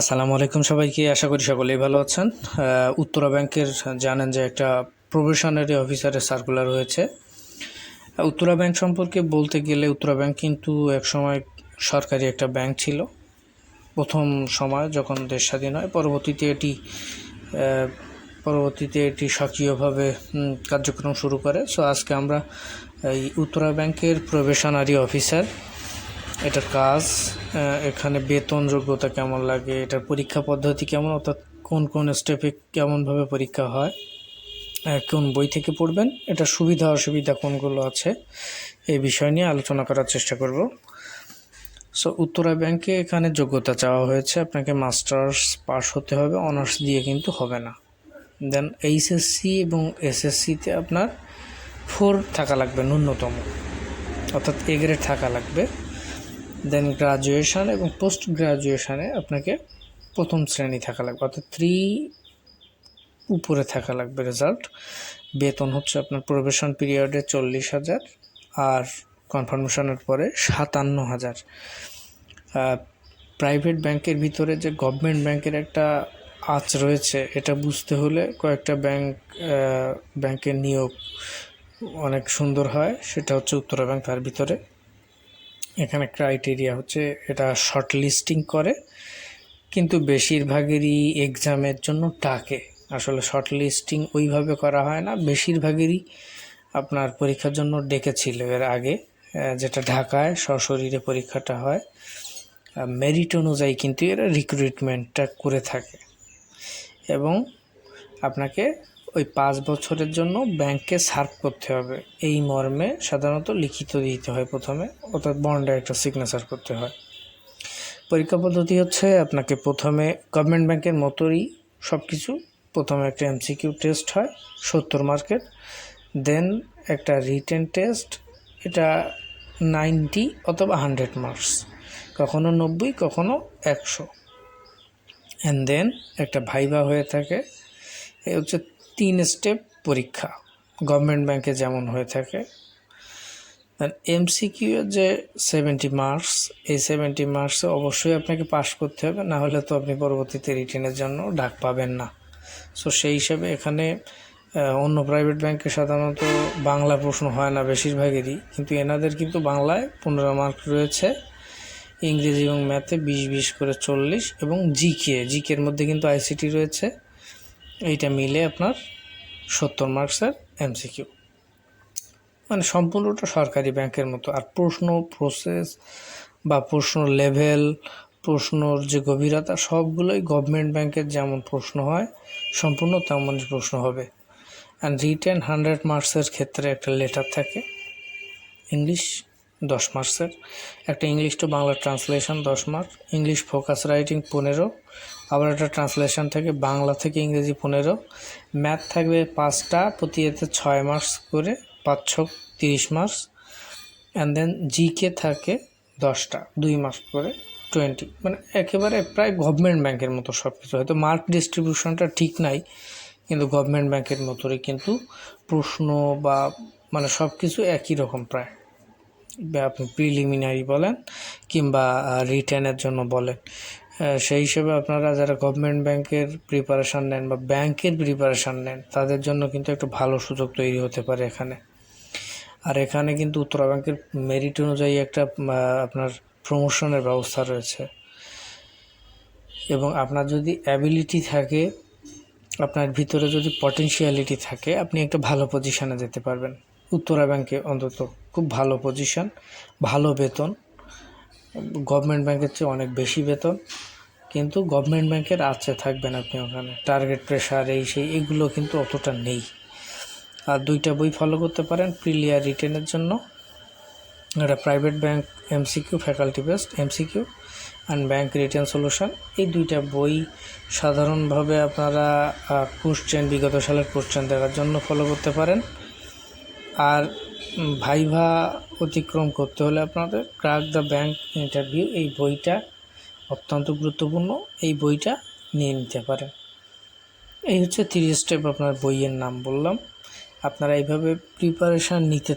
আসসালামু আলাইকুম সবাইকে। আশা করি সকলেই ভালো আছেন। উত্তরা ব্যাংকের জানেন যে একটা প্রবেশনারি অফিসারের সার্কুলার হয়েছে। উত্তরা ব্যাংক সম্পর্কে বলতে গেলে উত্তরা ব্যাংক কিন্তু একসময় সরকারি একটা ব্যাংক ছিল। প্রথম সময় যখন দেশ স্বাধীন হয়, পরবর্তীতে এটি পরবর্তীতে এটি সক্রিয়ভাবে কার্যক্রম শুরু করে। সো আজকে আমরা এই উত্তরা ব্যাংকের প্রবেশনারি অফিসার এটার কাজ এখানে বেতন যোগ্যতা কেমন লাগে, এটার পরীক্ষা পদ্ধতি কেমন, অর্থাৎ কোন কোন স্টেপে কেমনভাবে পরীক্ষা হয় কোন বই থেকে পড়বেন এটা সুবিধা অসুবিধা কোনগুলো আছে, এই বিষয় নিয়ে আলোচনা করার চেষ্টা করব। সো উত্তরা ব্যাংকে এখানে যোগ্যতা চাওয়া হয়েছে, আপনাকে মাস্টার্স পাস হতে হবে অনার্স দিয়ে কিন্তু হবে না। দেন এইচএসসি এবং এসএসসিতে আপনার ফোর থাকা লাগবে, ন্যূনতম। অর্থাৎ এ গ্রেড থাকা লাগবে। দেন গ্রাজুয়েশন এবং পোস্ট গ্রাজুয়েশনে আপনাকে প্রথম শ্রেণি থাকা লাগবে। অর্থাৎ থ্রি উপরে থাকা লাগবে রেজাল্ট বেতন হচ্ছে আপনার প্রবেশন পিরিয়ডে চল্লিশ হাজার আর কনফার্মেশনের পরে সাতান্ন হাজার। প্রাইভেট ব্যাংকের ভিতরে যে গভর্নমেন্ট ব্যাংকের একটা আঁচ রয়েছে, এটা বুঝতে হলে কয়েকটা ব্যাংক ব্যাংকের নিয়োগ অনেক সুন্দর হয়। সেটা হচ্ছে উত্তরা ব্যাংক তার ভিতরে এখানে ক্রাইটেরিয়া হচ্ছে এটা শর্ট লিস্টিং করে, কিন্তু বেশিরভাগেরই এক্সামের জন্য টাকে আসলে শর্ট লিস্টিং ওইভাবে করা হয় না, বেশিরভাগেরই আপনার পরীক্ষার জন্য ডেকেছিল এর আগে যেটা ঢাকায় সশরীরে পরীক্ষাটা হয়। মেরিট অনুযায়ী কিন্তু এরা রিক্রুটমেন্টটা করে থাকে। এবং আপনাকে ওই পাঁচ বছরের জন্য ব্যাংকে সার্ভ করতে হবে। এই মর্মে সাধারণত লিখিত দিতে হয় প্রথমে, অর্থাৎ বন্ডে একটা সিগনেচার করতে হয়। পরীক্ষা পদ্ধতি হচ্ছে আপনাকে প্রথমে গভর্নমেন্ট ব্যাংকের মতোই সব কিছু প্রথমে একটা এমসিকিউ টেস্ট হয়, সত্তর মার্কের দেন একটা রিটেন টেস্ট এটা নাইনটি অথবা হান্ড্রেড মার্কস কখনো নব্বই, কখনো একশো। অ্যান্ড দেন একটা ভাইবা হয়ে থাকে, এ হচ্ছে তিন স্টেপ পরীক্ষা। গভর্নমেন্ট ব্যাংকে যেমন হয়ে থাকে। এমসিকিউ এর যে সেভেন্টি মার্কস এই সেভেন্টি মার্কসে অবশ্যই আপনাকে পাশ করতে হবে, না হলে তো আপনি পরবর্তীতে রিটেনের জন্য ডাক পাবেন না। সো সেই হিসাবে এখানে অন্য প্রাইভেট ব্যাংকে সাধারণত বাংলা প্রশ্ন হয় না বেশিরভাগেরই, কিন্তু এনাদের কিন্তু বাংলায় পনেরো মার্ক রয়েছে। ইংরেজি এবং ম্যাথে বিশ বিশ করে চল্লিশ এবং জিকে জিকের মধ্যে কিন্তু আইসিটি রয়েছে। এইটা মিলে আপনার সত্তর মার্কসের এমসিকিউ মানে সম্পূর্ণটা সরকারি ব্যাংকের মতো। আর প্রশ্ন প্রসেস বা প্রশ্ন লেভেল প্রশ্নর যে গভীরতা, সবগুলোই গভর্নমেন্ট ব্যাংকের যেমন প্রশ্ন হয়, সম্পূর্ণ তেমন প্রশ্ন হবে। অ্যান্ড রিটেন হান্ড্রেড মার্কসের ক্ষেত্রে একটা লেটার থাকে ইংলিশ দশ মার্কসের একটা ইংলিশ টু বাংলা ট্রান্সলেশন দশ মার্ক ইংলিশ ফোকাস রাইটিং পনেরো আবার একটা ট্রান্সলেশন থেকে বাংলা থেকে ইংরেজি পনেরো। ম্যাথ থাকবে পাঁচটা, প্রতি এতে ছয় মার্কস করে পাঁচ ছ তিরিশ মার্কস অ্যান্ড দেন জিকে থাকে দশটা, দুই মার্কস করে টোয়েন্টি মানে একেবারে প্রায় গভর্নমেন্ট ব্যাংকের মতো সব কিছু হয়তো মার্ক ডিস্ট্রিবিউশনটা ঠিক নাই, কিন্তু গভর্নমেন্ট ব্যাংকের মতোই কিন্তু প্রশ্ন বা মানে সব কিছু একই রকম প্রায়। আপনি প্রিলিমিনারি বলেন, কিংবা রিটার্নের জন্য বলেন। সেই হিসেবে আপনারা যারা গভর্নমেন্ট ব্যাংকের প্রিপারেশান নেন বা ব্যাংকের প্রিপারেশান নেন, তাদের জন্য কিন্তু একটু ভালো সুযোগ তৈরি হতে পারে এখানে। আর এখানে কিন্তু উত্তরা ব্যাংকের মেরিট অনুযায়ী একটা আপনার প্রমোশনের ব্যবস্থা রয়েছে। এবং আপনার যদি অ্যাবিলিটি থাকে, আপনার ভিতরে যদি পটেনশিয়ালিটি থাকে, আপনি একটা ভালো পজিশনে যেতে পারবেন। উত্তরা ব্যাংকে অন্তত খুব ভালো পজিশন ভালো বেতন গভর্নমেন্ট ব্যাংকের চেয়ে অনেক বেশি বেতন, কিন্তু গভর্নমেন্ট ব্যাংকের আছে, থাকবেন আপনি ওখানে। টার্গেট প্রেশার এই সেই, এগুলো কিন্তু অতটা নেই। আর দুইটা বই ফলো করতে পারেন প্রিলিয়ার রিটেনের জন্য। একটা private bank MCQ faculty based MCQ and bank written solution এই দুইটা বই সাধারণভাবে আপনারা কোশ্চেন বিগত সালের কোশ্চেন দেখার জন্য ফলো করতে পারেন। আর ভাইভা অতিক্রম করতে হলে আপনাদের ক্রাক দ্য ব্যাংক ইন্টারভিউ, এই বইটা অত্যন্ত গুরুত্বপূর্ণ, এই বইটা নিয়ে নিতে পারেন। এই হচ্ছে থ্রি স্টেপ আপনার বইয়ের নাম বললাম। আপনারা এইভাবে প্রিপারেশান নিতে